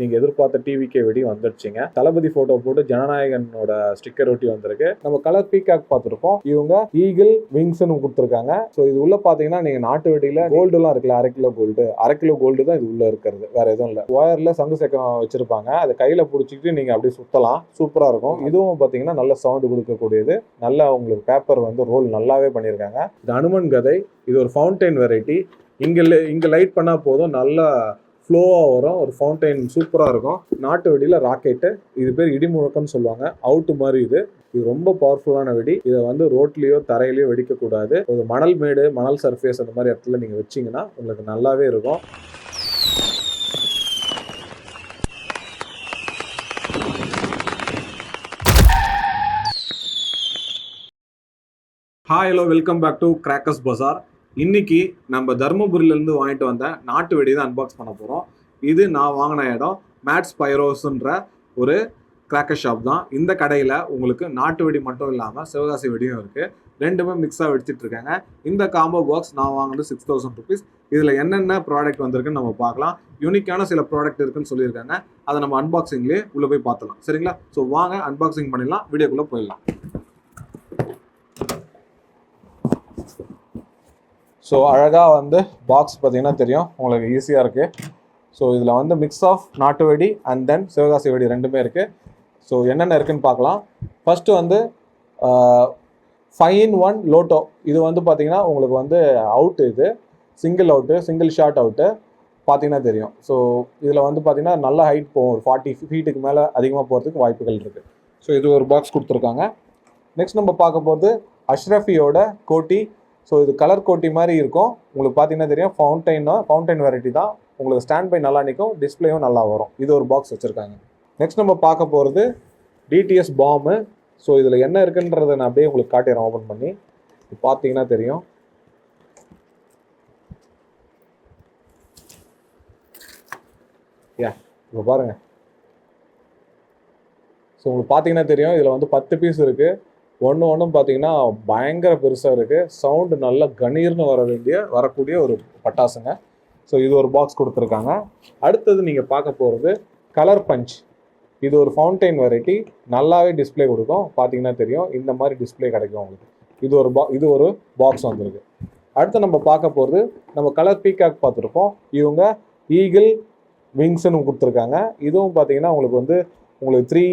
நீங்கள் எதிர்பார்த்த டிவிக்கே வெடி வந்துடுச்சுங்க. தளபதி ஃபோட்டோ போட்டு ஜனநாயகனோட ஸ்டிக்கர் ஒட்டி வந்திருக்கு. நம்ம கலர் பீகாக் பார்த்துருப்போம் இவங்க ஈகிள் விங்ஸ்னு கொடுத்துருக்காங்க. ஸோ இது உள்ள பார்த்தீங்கன்னா நீங்கள் நாட்டு வெடியில் கோல்டுலாம் இருக்குல்ல அரை கிலோ கோல்டு அரை கிலோ கோல்டு தான் இது உள்ள இருக்கிறது. வேற எதுவும் இல்லை. ஒயரில் சங்கு சக்கரம் வச்சிருப்பாங்க. அதை கையில் பிடிச்சிக்கிட்டு நீங்கள் அப்படியே சுத்தலாம். சூப்பராக இருக்கும். இதுவும் பார்த்தீங்கன்னா நல்ல சவுண்டு கொடுக்கக்கூடியது. நல்ல உங்களுக்கு பேப்பர் வந்து ரோல் நல்லாவே பண்ணியிருக்காங்க. இது அனுமன் கதை. இது ஒரு ஃபவுண்டைன் வெரைட்டி இங்கே இங்கே லைட் பண்ணால் போதும். நல்லா ஃப்ளோவாக வரும் ஒரு ஃபவுண்டைன் சூப்பராக இருக்கும். நாட்டு வெடியில் ராக்கெட்டு இது பேர் இடி முழக்கம்னு சொல்லுவாங்க. அவுட்டு மாதிரி இது. இது ரொம்ப பவர்ஃபுல்லான வெடி. இதை வந்து ரோட்லேயோ தரையிலையோ வெடிக்கக்கூடாது. ஒரு மணல் மேடு மணல் சர்ஃபேஸ் அந்த மாதிரி இடத்துல நீங்கள் வச்சீங்கன்னா உங்களுக்கு நல்லாவே இருக்கும். Hi hello welcome back to crackers bazaar இன்னைக்கு நம்ம தருமபுரியிலேருந்து வாங்கிட்டு வந்த நாட்டு வெடி தான் அன்பாக்ஸ் பண்ண போகிறோம் இது நான் வாங்கின இடம் மேட்ஸ் பைரோஸ்ன்ற ஒரு கிராக்கர் ஷாப் தான். இந்த கடையில் உங்களுக்கு நாட்டு வெடி மட்டும் இல்லாமல் சிவகாசி வெடியும் இருக்குது ரெண்டுமே மிக்ஸாக வெடிச்சிட்டு இருக்காங்க. இந்த காம்போ பாக்ஸ் நான் வாங்கினது சிக்ஸ் தௌசண்ட் ருபீஸ் இதில் என்னென்ன ப்ராடக்ட் வந்திருக்குன்னு நம்ம பார்க்கலாம். யூனிக்கான சில ப்ராடக்ட் இருக்குன்னு சொல்லியிருக்காங்க. அதை நம்ம அன்பாக்சிங்லேயே உள்ளே போய் பார்த்துலாம் சரிங்களா? ஸோ வாங்க அன்பாக்சிங் பண்ணிடலாம். வீடியோக்குள்ளே போயிடலாம். ஸோ அழகாக வந்து பாக்ஸ் பார்த்தீங்கன்னா தெரியும். உங்களுக்கு ஈஸியாக இருக்குது ஸோ இதில் வந்து மிக்ஸ் ஆஃப் நாட்டு வெடி அண்ட் தென் சிவகாசி வெடி ரெண்டுமே இருக்குது ஸோ என்னென்ன இருக்குதுன்னு பார்க்கலாம். ஃபஸ்ட்டு வந்து ஃபைவ் இன் ஒன் லோட்டோ இது வந்து பார்த்திங்கன்னா உங்களுக்கு வந்து அவுட்டு இது. Single out single shot out பார்த்தீங்கன்னா தெரியும். ஸோ இதில் வந்து பார்த்தீங்கன்னா நல்ல ஹைட் போகும். ஒரு ஃபார்ட்டி ஃபீட்டுக்கு மேலே அதிகமாக போகிறதுக்கு வாய்ப்புகள் இருக்குது ஸோ இது ஒரு பாக்ஸ் கொடுத்துருக்காங்க. நெக்ஸ்ட் நம்ம பார்க்க போகிறது அஷ்ரஃபியோட கோட்டி ஸோ இது கலர் கோட்டி மாதிரி இருக்கும். உங்களுக்கு பார்த்தீங்கன்னா தெரியும் ஃபவுண்டைனா ஃபவுண்டைன் வெரைட்டி தான். உங்களுக்கு ஸ்டாண்ட் பை நல்லா நிற்கும் டிஸ்பிளேயும் நல்லா வரும். இது ஒரு பாக்ஸ் வச்சுருக்காங்க. நெக்ஸ்ட் நம்ம பார்க்க போகிறது டிடிஎஸ் பாம்பு ஸோ இதில் என்ன இருக்குன்றதை நான் அப்படியே உங்களுக்கு காட்டிடுறேன் ஓப்பன் பண்ணி. பார்த்தீங்கன்னா தெரியும். யா இப்போ பாருங்கள் ஸோ உங்களுக்கு பார்த்தீங்கன்னா தெரியும் இதில் வந்து பத்து பீஸ் இருக்குது ஒன்று ஒன்றும் பார்த்தீங்கன்னா பயங்கர பெருசாக இருக்குது சவுண்டு நல்லா கணீர்னு வர வேண்டிய வரக்கூடிய ஒரு பட்டாசுங்க. ஸோ இது ஒரு பாக்ஸ் கொடுத்துருக்காங்க. அடுத்தது நீங்கள் பார்க்க போகிறது கலர் பஞ்ச் இது ஒரு ஃபவுண்டைன் வெரைட்டி நல்லாவே டிஸ்பிளே கொடுக்கும். பார்த்தீங்கன்னா தெரியும். இந்த மாதிரி டிஸ்ப்ளே கிடைக்கும் உங்களுக்கு. இது ஒரு பா இது ஒரு பாக்ஸ் வந்திருக்கு. அடுத்து நம்ம பார்க்க போகிறது நம்ம கலர் பீகாக் பார்த்துருப்போம் இவங்க ஈகிள் விங்ஸ்னு கொடுத்துருக்காங்க. இதுவும் பார்த்தீங்கன்னா உங்களுக்கு வந்து உங்களுக்கு த்ரீ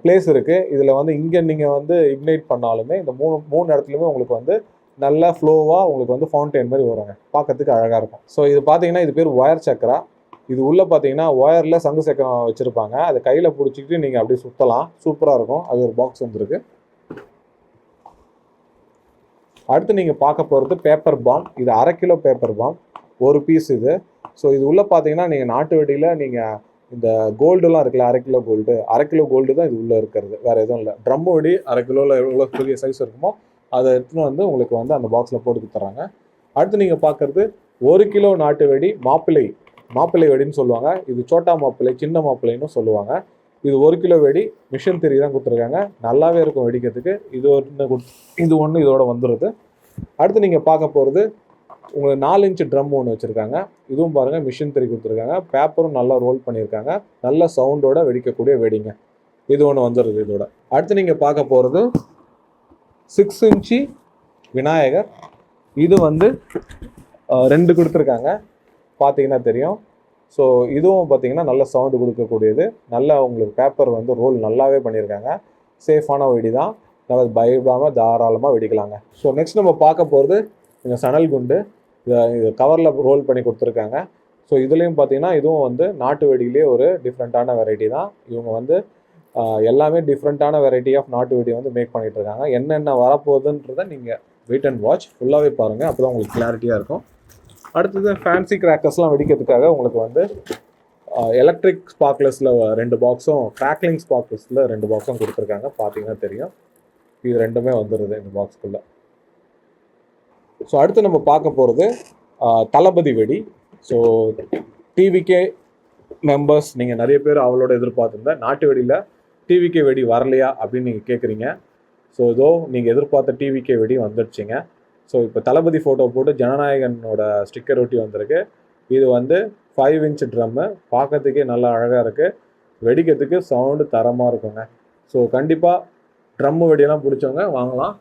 பிளேஸ் இருக்குது இதில் வந்து இங்கே நீங்கள் வந்து இக்னைட் பண்ணாலுமே இந்த மூணு மூணு இடத்துலையுமே உங்களுக்கு வந்து நல்ல ஃப்ளோவாக உங்களுக்கு வந்து ஃபவுண்டைன் மாதிரி வருங்க. பார்க்கறதுக்கு அழகாக இருக்கும். ஸோ இது பார்த்தீங்கன்னா இது பேர் ஒயர் சக்கரா. இது உள்ளே பார்த்தீங்கன்னா ஒயரில் சங்கு சக்கரம் வச்சுருப்பாங்க. அதை கையில் பிடிச்சிக்கிட்டு நீங்கள் அப்படியே சுற்றலாம் சூப்பராக இருக்கும். அது ஒரு பாக்ஸ் வந்துருக்கு. அடுத்து நீங்கள் பார்க்க போகிறது பேப்பர் பாம் இது அரை கிலோ பேப்பர் பாம் ஒரு பீஸ் இது. ஸோ இது உள்ளே பார்த்தீங்கன்னா நீங்கள் நாட்டு வெடியில் நீங்கள் இந்த கோல்டுலாம் இருக்குல்ல அரை கிலோ கோல்டு. அரை கிலோ கோல்டு தான் இது உள்ளே இருக்கிறது. வேறு எதுவும் இல்லை. ட்ரம் வெடி அரை கிலோவில் எவ்வளோ பெரிய சைஸ் இருக்குமோ அதை எடுத்துன்னு வந்து உங்களுக்கு வந்து அந்த பாக்ஸில் போட்டு தர்றாங்க. அடுத்து நீங்கள் பார்க்குறது ஒரு கிலோ நாட்டு வெடி மாப்பிள்ளை மாப்பிள்ளை வெடின்னு சொல்லுவாங்க. இது சோட்டா மாப்பிள்ளை சின்ன மாப்பிள்ளைன்னு சொல்லுவாங்க. இது ஒரு கிலோ வெடி மிஷின் திரி தான் கொடுத்துருக்காங்க. நல்லாவே இருக்கும் வெடிக்கிறதுக்கு. இது ஒன்று கொடுத்து இது ஒன்று இதோட வந்துடுது அடுத்து நீங்கள் பார்க்க போகிறது உங்களுக்கு நாலு இன்ச்சு ட்ரம் ஒன்று வச்சுருக்காங்க. இதுவும் பாருங்கள் மிஷின் திரி கொடுத்துருக்காங்க. பேப்பரும் நல்லா ரோல் பண்ணியிருக்காங்க. நல்ல சவுண்டோட வெடிக்கக்கூடிய வெடிங்க. இது ஒன்று வந்துடுது இதோட. அடுத்து நீங்கள் பார்க்க போகிறது சிக்ஸ் இன்ச்சு விநாயகர். இது வந்து ரெண்டு கொடுத்துருக்காங்க. பார்த்தீங்கன்னா தெரியும். ஸோ இதுவும் பார்த்தீங்கன்னா நல்ல சவுண்டு கொடுக்கக்கூடியது. நல்ல உங்களுக்கு பேப்பர் வந்து ரோல் நல்லாவே பண்ணியிருக்காங்க. சேஃபான வெடி தான். நம்ம பயப்படாமல் தாராளமாக வெடிக்கலாங்க. ஸோ நெக்ஸ்ட் நம்ம பார்க்க போகிறது இந்த சணல் குண்டு. இதை இது கவரில் ரோல் பண்ணி கொடுத்துருக்காங்க. ஸோ இதுலேயும் பார்த்தீங்கன்னா இதுவும் வந்து நாட்டு வெடியிலே ஒரு டிஃப்ரெண்ட்டான வெரைட்டி தான். இவங்க வந்து எல்லாமே டிஃப்ரெண்ட்டான வெரைட்டி ஆஃப் நாட்டு வெடி வந்து மேக் பண்ணிகிட்டு இருக்காங்க. என்னென்ன வரப்போகுதுன்றதை நீங்கள் வெயிட் அண்ட் வாட்ச் ஃபுல்லாகவே பாருங்கள் அப்போ தான் உங்களுக்கு கிளாரிட்டியாக இருக்கும். அடுத்தது ஃபேன்சி கிராக்கர்ஸ்லாம் வெடிக்கிறதுக்காக உங்களுக்கு வந்து எலக்ட்ரிக் ஸ்பார்க்லஸில் ரெண்டு பாக்ஸும் கிராக்லிங் ஸ்பார்க்லஸில் ரெண்டு பாக்ஸும் கொடுத்துருக்காங்க. பார்த்தீங்கன்னா தெரியும். இது ரெண்டுமே வந்துடுது இந்த பாக்ஸ்க்குள்ளே ஸோ அடுத்து நம்ம பார்க்க போகிறது தளபதி வெடி. ஸோ டிவிகே மெம்பர்ஸ் நீங்கள் நிறைய பேர் அவளோட எதிர்பார்த்துருந்த நாட்டு வெடியில் டிவிகே வெடி வரலையா அப்படின்னு நீங்கள் கேட்குறீங்க ஸோ இதோ நீங்கள் எதிர்பார்த்த டிவிகே வெடி வந்துடுச்சிங்க. ஸோ இப்போ தளபதி ஃபோட்டோ போட்டு ஜனநாயகனோட ஸ்டிக்கர் ஒட்டி வந்திருக்கு. இது வந்து ஃபைவ் இன்ச் ட்ரம்மு பார்க்கறதுக்கே நல்லா அழகாக இருக்குது வெடிக்கிறதுக்கு சவுண்டு தரமாக இருக்குங்க. ஸோ கண்டிப்பாக ட்ரம்மு வெடியெல்லாம் பிடிச்சவங்க வாங்கலாம்.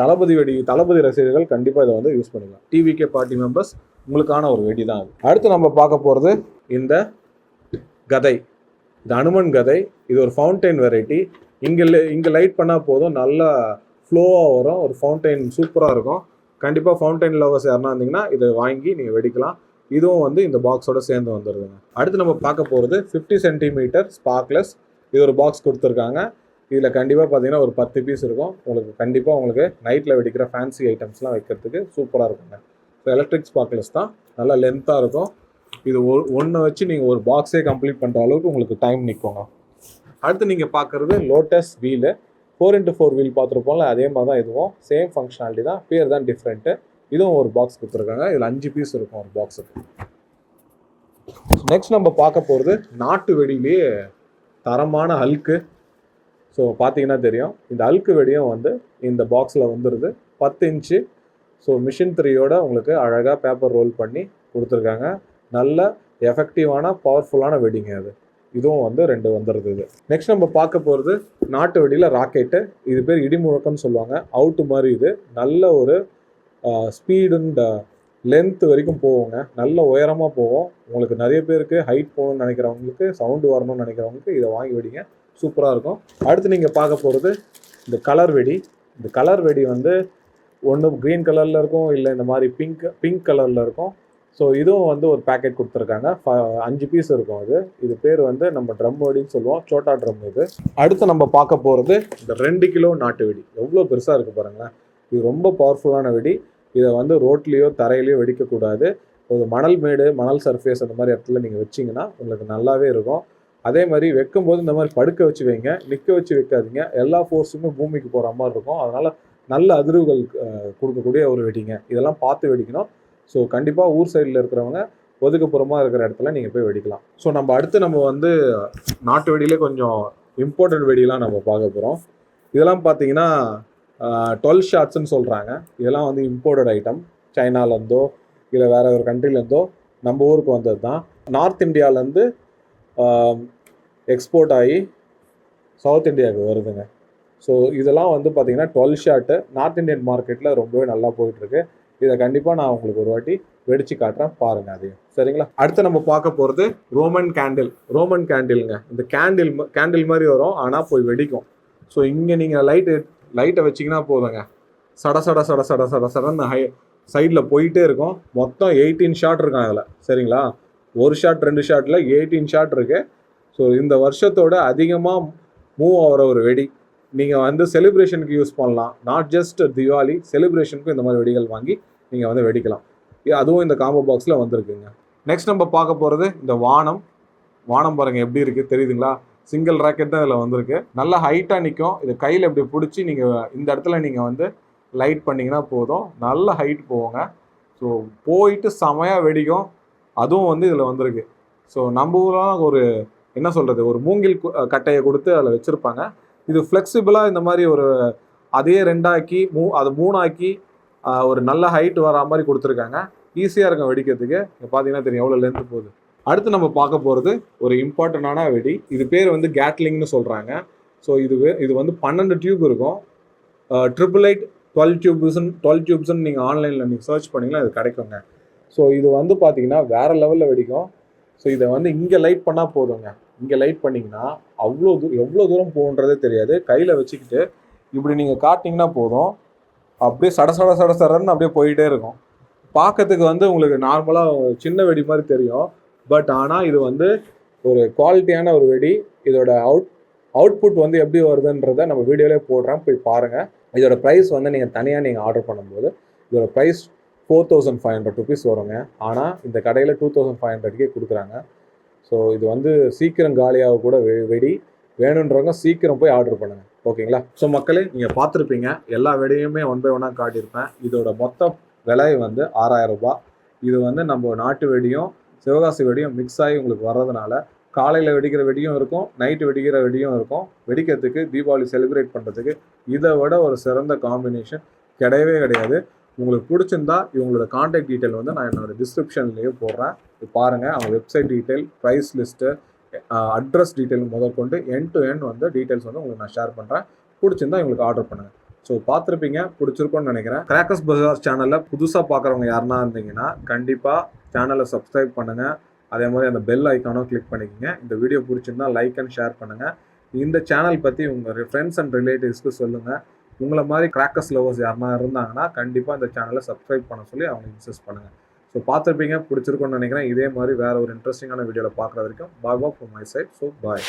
தளபதி வெடி தளபதி ரசிகர்கள் கண்டிப்பாக இதை வந்து யூஸ் பண்ணிக்கலாம். டிவிகே பார்ட்டி மெம்பர்ஸ் உங்களுக்கான ஒரு வெடி தான் அது. அடுத்து நம்ம பார்க்க போகிறது இந்த கதை. இது அனுமன் கதை. இது ஒரு ஃபவுண்டைன் வெரைட்டி இங்கே இங்கே லைட் பண்ணால் போதும். நல்லா ஃப்ளோவாக வரும். ஒரு ஃபவுண்டைன் சூப்பராக இருக்கும். கண்டிப்பாக ஃபவுண்டைன் லவர்ஸ் யாருனா இருந்தீங்கன்னா இதை வாங்கி நீங்கள் வெடிக்கலாம். இதுவும் வந்து இந்த பாக்ஸோட சேர்ந்து வந்துடுதுங்க அடுத்து நம்ம பார்க்க போகிறது ஃபிஃப்டி சென்டிமீட்டர் ஸ்பார்க்லெஸ் இது ஒரு பாக்ஸ் கொடுத்துருக்காங்க. இதில் கண்டிப்பாக பார்த்தீங்கன்னா ஒரு பத்து பீஸ் இருக்கும். உங்களுக்கு கண்டிப்பாக உங்களுக்கு நைட்டில் வெடிக்கிற ஃபேன்சி ஐட்டம்ஸ்லாம் வைக்கிறதுக்கு சூப்பராக இருக்குங்க. ஸோ எலக்ட்ரிக் ஸ்பார்க்லஸ் தான். நல்லா லென்த்தாக இருக்கும். இது ஒரு ஒன்றை வச்சு நீங்கள் ஒரு பாக்ஸே கம்ப்ளீட் பண்ணுற அளவுக்கு உங்களுக்கு டைம் நிற்குங்க அடுத்து நீங்கள் பார்க்குறது lotus wheel four into four wheel பார்த்துருப்போம்ல அதே மாதிரி தான் இதுவும். சேம் ஃபங்க்ஷனாலிட்டி தான். பேர் தான் டிஃப்ரெண்ட்டு இதுவும் ஒரு பாக்ஸ் கொடுத்துருக்காங்க. இதில் அஞ்சு பீஸ் இருக்கும் ஒரு பாக்ஸுக்கு நெக்ஸ்ட் நம்ம பார்க்க போகிறது நாட்டு வெடியிலேயே தரமான அல்கு ஸோ பார்த்தீங்கன்னா தெரியும். இந்த அல்கு வெடியும் வந்து இந்த பாக்ஸில் வந்துடுது பத்து இன்ச்சு. ஸோ மிஷின் த்ரீயோட உங்களுக்கு அழகாக பேப்பர் ரோல் பண்ணி கொடுத்துருக்காங்க. நல்ல எஃபெக்டிவான பவர்ஃபுல்லான வெடிங்க அது. இதுவும் வந்து ரெண்டு வந்துடுது இது. நெக்ஸ்ட் நம்ம பார்க்க போகிறது நாட்டு வெடியில் ராக்கெட்டு இது பேர் இடிமுழக்கம்னு சொல்லுவாங்க. அவுட்டு மாதிரி இது. நல்ல ஒரு ஸ்பீடு அண்ட் லென்த் வரைக்கும் போவோங்க நல்ல உயரமாக போவோம் உங்களுக்கு நிறைய பேருக்கு ஹைட் போகணும்னு நினைக்கிறவங்களுக்கு சவுண்டு வரணும்னு நினைக்கிறவங்களுக்கு இதை வாங்கி வெடிங்க. சூப்பராக இருக்கும். அடுத்து நீங்கள் பார்க்க போகிறது இந்த கலர் வெடி. இந்த கலர் வெடி வந்து ஒன்று க்ரீன் கலரில் இருக்கும் இல்லை இந்த மாதிரி பிங்க் பிங்க் கலரில் இருக்கும். ஸோ இதுவும் வந்து ஒரு பேக்கெட் கொடுத்துருக்காங்க. ஃப- அஞ்சு பீஸ் இருக்கும் அது. இது பேர் வந்து நம்ம ட்ரம் வெடின்னு சொல்லுவோம். சோட்டா ட்ரம் இது. அடுத்து நம்ம பார்க்க போகிறது இந்த ரெண்டு கிலோ நாட்டு வெடி. எவ்வளோ பெருசாக இருக்குது பாருங்களேன். இது ரொம்ப பவர்ஃபுல்லான வெடி. இதை வந்து ரோட்லேயோ தரையிலையோ வெடிக்கக்கூடாது. ஒரு மணல் மேடு மணல் சர்ஃபேஸ் அந்த மாதிரி இடத்துல நீங்கள் வச்சிங்கன்னா உங்களுக்கு நல்லாவே இருக்கும். அதே மாதிரி வைக்கும்போது இந்த மாதிரி படுக்க வச்சு வைங்க நிற்க வச்சு வைக்காதீங்க. எல்லா ஃபோர்ஸுமே பூமிக்கு போகிற மாதிரி இருக்கும். அதனால் நல்ல அதிர்வுகள் கொடுக்கக்கூடிய ஒரு வெடிங்க. இதெல்லாம் பார்த்து வெடிக்கணும். ஸோ கண்டிப்பாக ஊர் சைடில் இருக்கிறவங்க ஒதுக்குப்புறமாக இருக்கிற இடத்துல நீங்கள் போய் வெடிக்கலாம். ஸோ நம்ம அடுத்து நம்ம வந்து நாட்டு வெடியிலே கொஞ்சம் இம்பார்ட்டன்ட் வெடியெலாம் நம்ம பார்க்க போகிறோம் இதெல்லாம் பார்த்தீங்கன்னா டுவெல் ஷாட்ஸ்ன்னு சொல்கிறாங்க இதெல்லாம் வந்து இம்போர்ட்டட் ஐட்டம் சைனாலேருந்தோ இல்லை வேற ஒரு கண்ட்ரிலேருந்தோ நம்ம ஊருக்கு வந்தது தான் நார்த் இந்தியாவிலேருந்து எக்ஸ்போர்ட் ஆகி சவுத் இந்தியாவுக்கு வருதுங்க. ஸோ இதெல்லாம் வந்து பார்த்தீங்கன்னா டுவெல் ஷாட்டு நார்த் இந்தியன் மார்க்கெட்டில் ரொம்பவே நல்லா போயிட்டுருக்கு. இதை கண்டிப்பாக நான் உங்களுக்கு ஒரு வாட்டி வெடிச்சு காட்டுறேன். பாருங்கள் அதையும். சரிங்களா? அடுத்து நம்ம பார்க்க போகிறது ரோமன் கேண்டில் ரோமன் கேண்டில்ங்க இந்த கேண்டில் கேண்டில் மாதிரி வரும். ஆனால் போய் வெடிக்கும். ஸோ இங்கே நீங்கள் லைட்டு லைட்டை வச்சிங்கன்னா போதுங்க. சட சட சட சட சட சடன்னு ஹை சைடில் போயிட்டே இருக்கும். மொத்தம் எயிட்டீன் ஷாட் இருக்கும் அதில். சரிங்களா? ஒரு ஷாட் ரெண்டு ஷாட்டில் எயிட்டீன் ஷாட் இருக்கு. ஸோ இந்த வருஷத்தோட அதிகமாக மூவ் ஆகிற ஒரு வெடி. நீங்கள் வந்து செலிப்ரேஷனுக்கு யூஸ் பண்ணலாம். நாட் ஜஸ்ட் திவாலி செலிப்ரேஷனுக்கும் இந்த மாதிரி வெடிகள் வாங்கி நீங்கள் வந்து வெடிக்கலாம். அதுவும் இந்த காம்போ பாக்ஸில் வந்திருக்குங்க. நெக்ஸ்ட் நம்ம பார்க்க போகிறது இந்த வானம். வானம் பாருங்கள் எப்படி இருக்குது தெரியுதுங்களா? சிங்கிள் ராக்கெட் தான் இதில் வந்திருக்கு. நல்லா ஹைட்டாக நிற்கும் இது கையில் இப்படி பிடிச்சி நீங்கள் இந்த இடத்துல நீங்கள் வந்து லைட் பண்ணிங்கன்னா போதும். நல்ல ஹைட் போவோங்க ஸோ போயிட்டு செமையாக வெடிக்கும். அதுவும் வந்து இதில் வந்திருக்கு. ஸோ நம்ம ஊரெலாம் ஒரு என்ன சொல்கிறது ஒரு மூங்கில் கட்டையை கொடுத்து அதில் வச்சுருப்பாங்க. இது ஃப்ளெக்சிபிளாக இந்த மாதிரி ஒரு அதே ரெண்டாக்கி மூ அது மூணாக்கி ஒரு நல்ல ஹைட் வர மாதிரி கொடுத்துருக்காங்க. ஈஸியாக இருக்கும் வெடிக்கிறதுக்கு. பார்த்தீங்கன்னா தெரியும் எவ்வளோ லென்த்து போகுது. அடுத்து நம்ம பார்க்க போகிறது ஒரு இம்பார்ட்டண்டான வெடி. இது பேர் வந்து கேட்லிங்னு சொல்கிறாங்க ஸோ இது இது வந்து பன்னெண்டு டியூப் இருக்கும். ட்ரிபிள் எயிட் டுவெல் டியூப்ஸ்ன்னு டுவெல் டியூப்ஸ்ன்னு நீங்கள் ஆன்லைனில் நீங்கள் சர்ச் பண்ணிங்கன்னா இது கிடைக்குங்க. ஸோ இது வந்து பார்த்தீங்கன்னா வேறு லெவலில் வெடிக்கும். ஸோ இதை வந்து இங்கே லைட் பண்ணால் போதுங்க. இங்கே லைட் பண்ணிங்கன்னா அவ்வளோ தூரம் எவ்வளோ தூரம் போகுன்றதே தெரியாது. கையில் வச்சுக்கிட்டு இப்படி நீங்கள் காட்டிங்கன்னா போதும். அப்படியே சட சட சட சடன்னு அப்படியே போயிட்டே இருக்கும். பார்க்கறதுக்கு வந்து உங்களுக்கு நார்மலாக சின்ன வெடி மாதிரி தெரியும். பட் ஆனால் இது வந்து ஒரு குவாலிட்டியான ஒரு வெடி. இதோட அவுட் அவுட்புட் வந்து எப்படி வருதுன்றதை நம்ம வீடியோலேயே போடுறேன். போய் பாருங்கள் இதோட ப்ரைஸ் வந்து நீங்கள் தனியாக நீங்கள் ஆர்டர் பண்ணும்போது இதோட price four thousand five hundred rupees வருங்க. ஆனால் இந்த கடையில் டூ தௌசண்ட் ஃபைவ் ஹண்ட்ரட்கே கொடுக்குறாங்க. ஸோ இது வந்து சீக்கிரம் காலியாக கூட வெ- வெடி வேணுன்றவங்க சீக்கிரம் போய் ஆர்டர் பண்ணுங்கள் ஓகேங்களா? ஸோ மக்களே நீங்கள் பார்த்துருப்பீங்க. எல்லா வெடியுமே ஒன் பை ஒன்னாக காட்டியிருப்பேன். இதோட மொத்த விலை வந்து ஆறாயிரம் ரூபாய். இது வந்து நம்ம நாட்டு வெடியும் சிவகாசி வெடியும் மிக்ஸ் ஆகி உங்களுக்கு வர்றதுனால காலையில் வெடிக்கிற வெடியும் இருக்கும் நைட்டு வெடிக்கிற வெடியும் இருக்கும். வெடிக்கிறதுக்கு தீபாவளி செலிப்ரேட் பண்ணுறதுக்கு இதை விட ஒரு சிறந்த காம்பினேஷன் கிடையவே கிடையாது. உங்களுக்கு பிடிச்சிருந்தா இவங்களோட காண்டாக்ட் டீட்டெயில் வந்து நான் என்னோட டிஸ்கிரிப்ஷன்லேயே போடுறேன். பாருங்கள் அவங்க website detail price list address detail முதற்கொண்டு என் டு என் வந்து டீட்டெயில்ஸ் வந்து உங்களுக்கு நான் ஷேர் பண்ணுறேன் பிடிச்சிருந்தா உங்களுக்கு ஆர்டர் பண்ணுங்கள் ஸோ பார்த்துருப்பீங்க பிடிச்சிருக்கோன்னு நினைக்கிறேன். கிராக்கர்ஸ் பஜார் சேனலில் புதுசாக பார்க்குறவங்க யாருன்னா இருந்தீங்கன்னா கண்டிப்பாக சேனலை சப்ஸ்கிரைப் பண்ணுங்கள் அதே மாதிரி அந்த பெல் ஐக்கானும் கிளிக் பண்ணிக்கோங்க. இந்த வீடியோ பிடிச்சிருந்தா லைக் அண்ட் ஷேர் பண்ணுங்கள் இந்த சேனல் பற்றி உங்கள் ஃப்ரெண்ட்ஸ் அண்ட் ரிலேட்டிவ்ஸ்க்கு சொல்லுங்கள் உங்களை மாதிரி கிராக்கர்ஸ் லவர்ஸ் யாருனா இருந்தாங்கன்னா கண்டிப்பாக இந்த சேனலை சப்ஸ்கிரைப் பண்ண சொல்லி அவங்க இன்சிஸ்ட் பண்ணுங்கள் ஸோ பார்த்துருப்பீங்க பிடிச்சிருக்கும்னு நினைக்கிறேன். இதே மாதிரி வேறு ஒரு இன்ட்ரெஸ்டிங்கான வீடியோவில் பார்க்குற வரைக்கும் bye bye for my side so bye